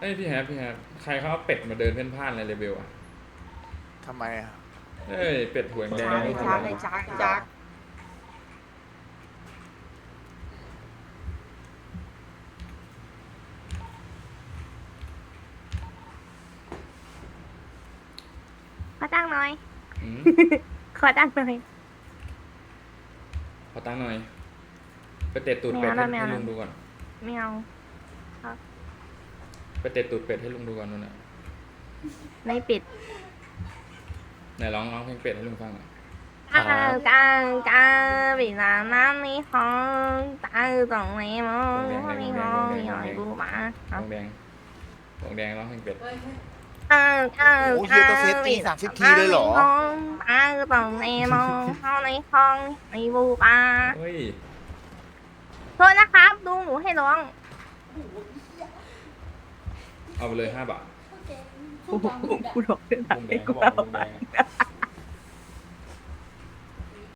เอ้ยพี่แฮปพี่แฮปใครเขาเอาเป็ดมาเดินเพ่นพ่านในเลเวลอะทำไมอะเอ้ยเป็ดหัวแดงช้าๆเลนี่ยคือช้าอะไรเลยช้าช้าขอตั้งหน่อย อืมขอตั้งหน่อย ขอตังค์หน่อย ไปเตะตูดเป็ดไม่ให้เอาแล้วไม่เอาให้ลุงดูก่อน ไม่เอา ไปเตะตูดเป็ดให้ลุงดูก่อนนู่นน่ะไม่ปิดไหนร้องร้องเพลงเป็ดให้ลุงฟังหน่อยกางกางกาบิลาน้ำในห้องตาตรงไหนมองในห้องมีหอยบูมาทองแดงทองแดงร้องเพลงเป็ดกางกางโอ้เฮียก็เซตตีสามสิบทีเลยเหรอ ตาตรงไหนมองเข้าในห้องในบูมาเฮ้ยโทษนะครับดูหนูให้ร้อง เอาไปเลยห้าบาทกูร้องได้วงแดงเขาบอกวงแดงอะ